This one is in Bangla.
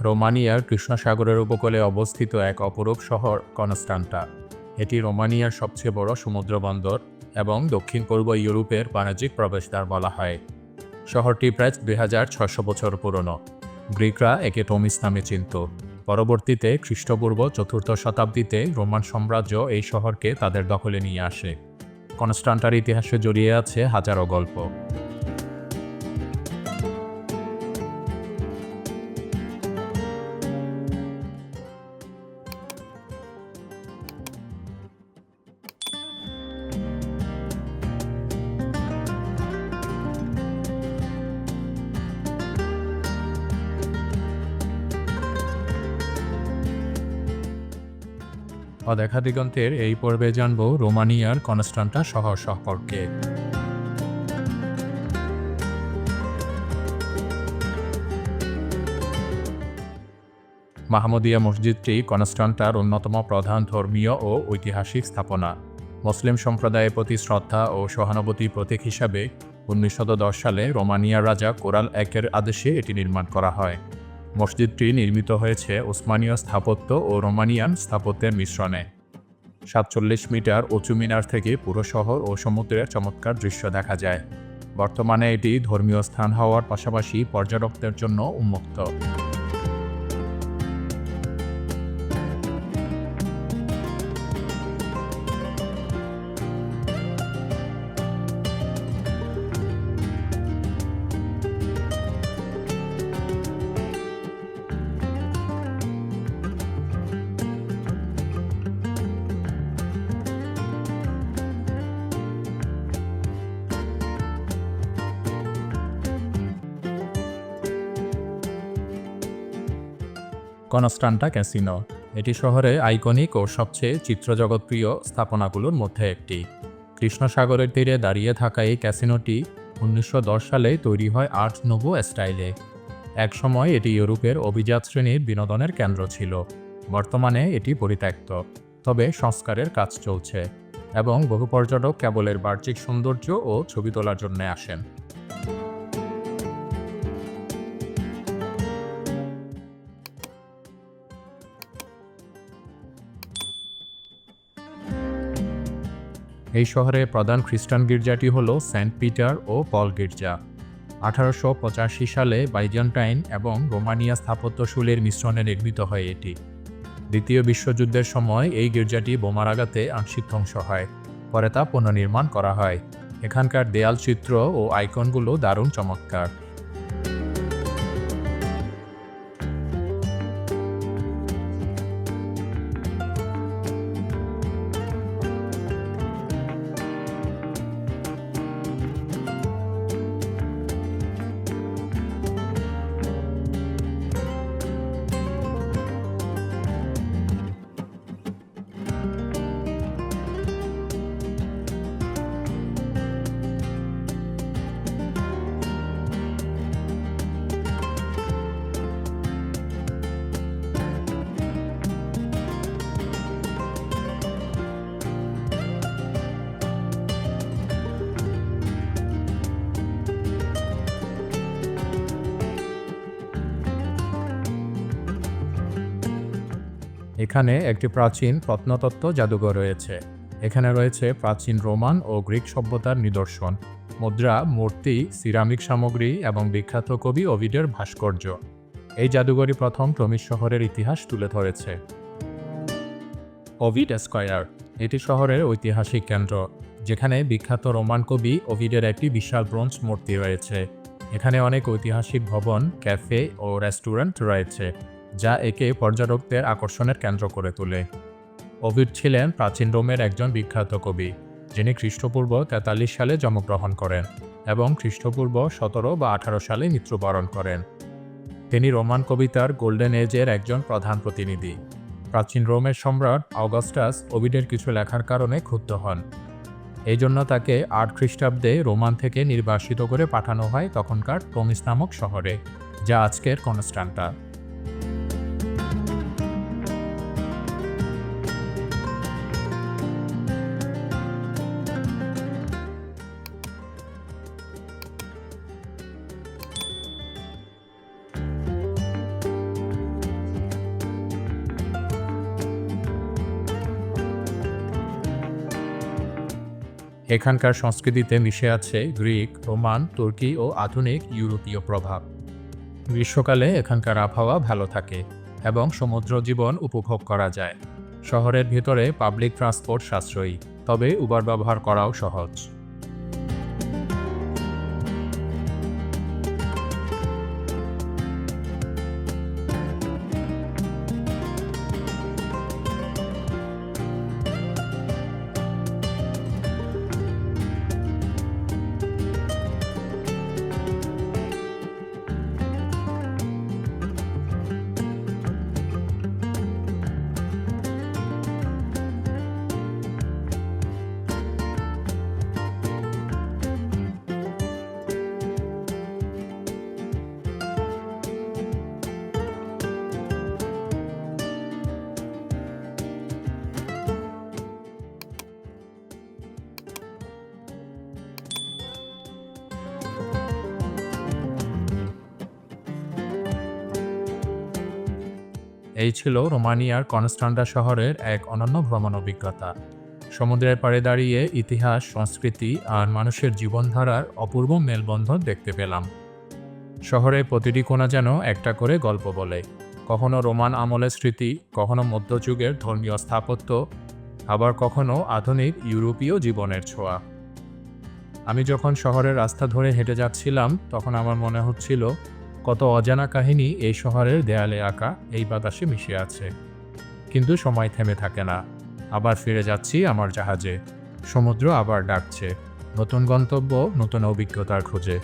রোমানিয়ার কৃষ্ণ সাগরের উপকূলে অবস্থিত এক অপরূপ শহর, কনস্টান্টা। এটি রোমানিয়ার সবচেয়ে বড় সমুদ্র বন্দর এবং দক্ষিণ পূর্ব ইউরোপের বাণিজ্যিক প্রবেশদ্বার বলা হয়। শহরটি প্রায় দুই হাজার ছশো বছর পুরনো। গ্রিকরা একে টমিস নামে চিনত। পরবর্তীতে খ্রিস্টপূর্ব চতুর্থ শতাব্দীতে রোমান সাম্রাজ্য এই শহরকে তাদের দখলে নিয়ে আসে। কনস্টান্টার ইতিহাসে জড়িয়ে আছে হাজারো গল্প। অদেখা দিগন্তের এই পর্বে জানব রোমানিয়ার কনস্টান্টা শহর সম্পর্কে। মাহমুদিয়া মসজিদটি কনস্টান্টার অন্যতম প্রধান ধর্মীয় ও ঐতিহাসিক স্থাপনা। মুসলিম সম্প্রদায়ের প্রতি শ্রদ্ধা ও সহানুভূতি প্রতীক হিসাবে উনিশশো দশ সালে রোমানিয়ার রাজা কোরাল একের আদেশে এটি নির্মাণ করা হয়। মসজিদটি নির্মিত হয়েছে ওসমানীয় স্থাপত্য ও রোমানিয়ান স্থাপত্যের মিশ্রণে। সাতচল্লিশ মিটার উঁচু মিনার থেকে পুরো শহর ও সমুদ্রের চমৎকার দৃশ্য দেখা যায়। বর্তমানে এটি ধর্মীয় স্থান হওয়ার পাশাপাশি পর্যটকদের জন্য উন্মুক্ত। Constanta casino. এটি শহরে আইকনিক ও সবচেয়ে চিত্রজগৎপ্রিয় স্থাপনাগুলোর মধ্যে একটি। কৃষ্ণ সাগরের তীরে দাঁড়িয়ে থাকা এই ক্যাসিনোটি উনিশশো দশ সালে তৈরি হয় আর্ট নোভো স্টাইলে। একসময় এটি ইউরোপের অভিজাত শ্রেণির বিনোদনের কেন্দ্র ছিল। বর্তমানে এটি পরিত্যক্ত। তবে সংস্কারের কাজ চলছে এবং বহু পর্যটক কেবলের বাহ্যিক সৌন্দর্য ও ছবি তোলার জন্য আসেন। এই শহরের প্রধান খ্রিস্টান গির্জাটি হল সেন্ট পিটার ও পল গির্জা। আঠারোশো পঁচাশি সালে বাইজেন্টাইন এবং রোমানিয়া স্থাপত্যশৈলীর মিশ্রণে নির্মিত হয় এটি। দ্বিতীয় বিশ্বযুদ্ধের সময় এই গির্জাটি বোমার আঘাতে আংশিক ধ্বংস হয়, পরে তা পুনর্নির্মাণ করা হয়। এখানকার দেয়াল চিত্র ও আইকনগুলো দারুণ চমৎকার। এখানে একটি প্রাচীন প্রত্নতত্ত্ব জাদুঘর রয়েছে। এখানে রয়েছে প্রাচীন রোমান ও গ্রিক সভ্যতার নিদর্শন, মুদ্রা, মূর্তি, সিরামিক সামগ্রী এবং বিখ্যাত কবি ওভিডের ভাস্কর্য। এই জাদুঘরই প্রথম প্রমিস শহরের ইতিহাস তুলে ধরেছে। ওভিড স্কয়ার, এটি শহরের ঐতিহাসিক কেন্দ্র, যেখানে বিখ্যাত রোমান কবি ওভিডের একটি বিশাল ব্রোঞ্জ মূর্তি রয়েছে। এখানে অনেক ঐতিহাসিক ভবন, ক্যাফে ও রেস্টুরেন্ট রয়েছে। যা একে পর্যটকদের আকর্ষণের কেন্দ্র করে তোলে। ওভিড ছিলেন প্রাচীন রোমের একজন বিখ্যাত কবি, যিনি খ্রিস্টপূর্ব তেতাল্লিশ সালে জন্মগ্রহণ করেন এবং খ্রিস্টপূর্ব সতেরো বা আঠারো সালে মৃত্যুবরণ করেন। তিনি রোমান কবিতার গোল্ডেন এজের একজন প্রধান প্রতিনিধি। প্রাচীন রোমের সম্রাট অগাস্টাস ওভিডের কিছু লেখার কারণে ক্ষুব্ধ হন। এই জন্য তাকে আট খ্রিস্টাব্দে রোমান থেকে নির্বাসিত করে পাঠানো হয় তখনকার প্রমিস নামক শহরে, যা আজকের কনস্টান্টা। এখানকার সংস্কৃতিতে মিশে আছে গ্রিক রোমান তুর্কি ও আধুনিক ইউরোপীয় প্রভাব। গ্রীষ্মকালে এখানকার আবহাওয়া ভালো থাকে এবং সমুদ্র জীবন উপভোগ করা যায়। শহরের ভিতরে পাবলিক ট্রান্সপোর্ট সাশ্রয়ী, তবে উবার ব্যবহার করাও সহজ। এই ছিল রোমানিয়ার কনস্টান্ডা শহরের এক অনন্য ভ্রমণ অভিজ্ঞতা। সমুদ্রের পাড়ে দাঁড়িয়ে ইতিহাস, সংস্কৃতি আর মানুষের জীবনধারার অপূর্ব মেলবন্ধন দেখতে পেলাম। শহরের প্রতিটি কোণা যেন একটা করে গল্প বলে। কখনো রোমান আমলের স্মৃতি, কখনো মধ্যযুগের ধর্মীয় স্থাপত্য, আবার কখনো আধুনিক ইউরোপীয় জীবনের ছোঁয়া। আমি যখন শহরের রাস্তা ধরে হেঁটে যাচ্ছিলাম, তখন আমার মনে হচ্ছিল কত অজানা কাহিনী এই শহরের দেয়ালে আঁকা এই বাতাসে মিশে আছে। কিন্তু সময় থেমে থাকে না। আবার ফিরে যাচ্ছি আমার জাহাজে। সমুদ্র আবার ডাকছে। নতুন গন্তব্য, নতুন অভিজ্ঞতার খোঁজে।